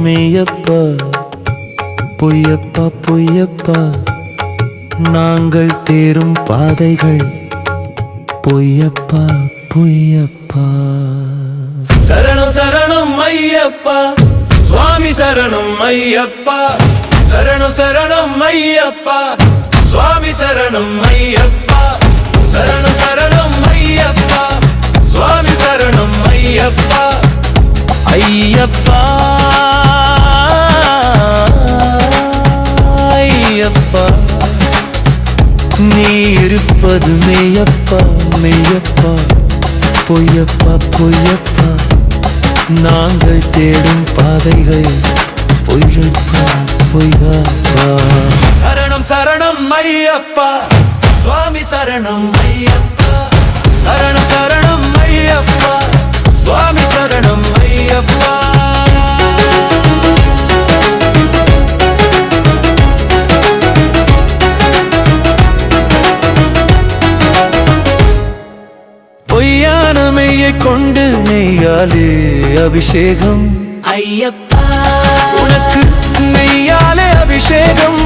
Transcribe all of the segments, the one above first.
மெய்யப்பா பொய்யப்பா பொய்யப்பா. நாங்கள் தேரும் பாதைகள் பொய்யப்பா பொய்யப்பா. சரணம் சரணம் ஐயப்பா சுவாமி சரணம் ஐயப்பா. சரணம் சரணம் ஐயப்பா சுவாமி சரணம் ஐயப்பா. சரணம் சரணம் ஐயப்பா சுவாமி சரணம் ஐயப்பா. ஐயப்பா இருப்பது மேயப்பா மேயப்பா பொய்யப்பா பொய்யப்பா. நாங்கள் தேடும் பாதைகள் பொய்யப்பா பொய்யப்பா. சரணம் சரணம் ஐயப்பா. சுவாமி சரணம் ஐயப்பா. நெய்யாலே அபிஷேகம். ஐயப்பா. உனக்கு நெய்யாலே அபிஷேகம்.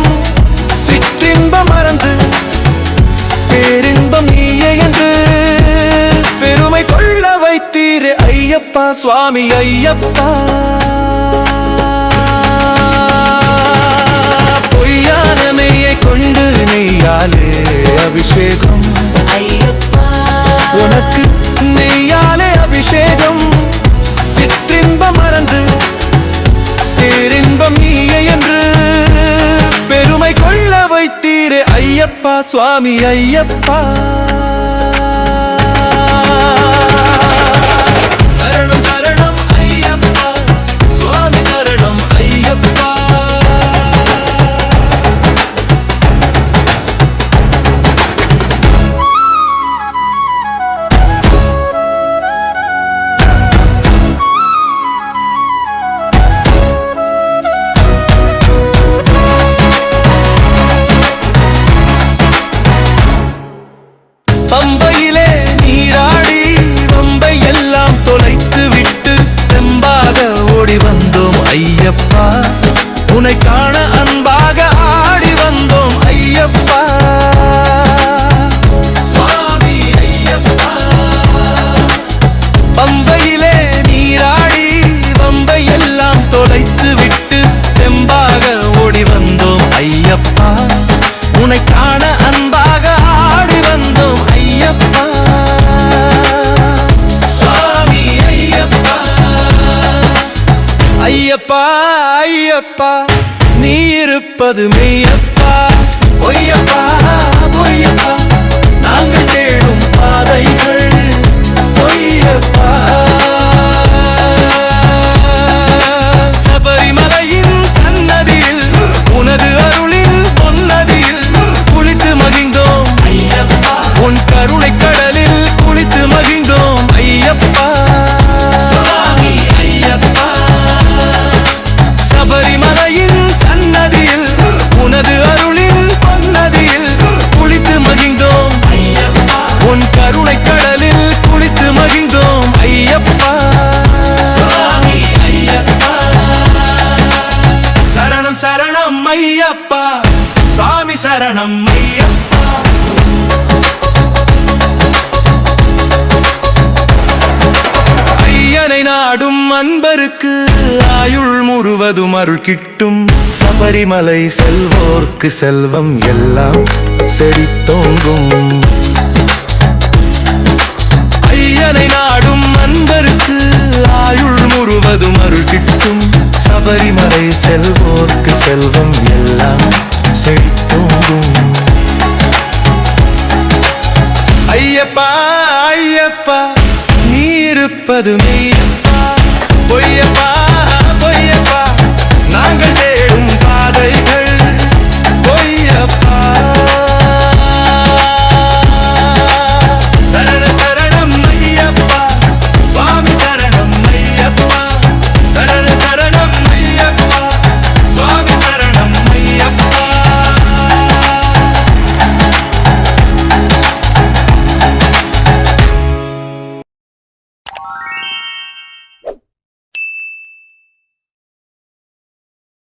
சிற்றின்பம் மறந்து பேரின்பம் நீயே என்று பெருமை கொள்ள வைத்தீரே ஐயப்பா சுவாமி ஐயப்பா. பொய்யானமையை கொண்டு நெய்யாலே அபிஷேகம். வைத்தீரே ஐயப்பா சுவாமி பம்பையிலே நீராடி பம்பை எல்லாம் தொலைத்து விட்டு தெம்பாக ஓடி வந்தோம் ஐயப்பா. உனை காண அன்பாக ஆடி வந்தோம் ஐயப்பா. ஐயப்பா ஐயப்பா நீ இருப்பது மெய்யப்பா சரணம் சரணம் ஐயப்பா. சாமி சரணம் ஐயப்பா. ஐயனை நாடும் அன்பருக்கு ஆயுள் முழுவதும் அருள் கிட்டும். சபரிமலை செல்வோர்க்கு செல்வம் எல்லாம் செழித்தோங்கும். ஐயனை நாடும் அன்பருக்கு ஆயுள் முழுவதும் அருள் கிட்டும். சபரிமலை செல்வோர்க்கு செல்வம் எல்லாம் செழித்தோங்கும். ஐயப்பா ஐயப்பா நீ இருப்பது மெய்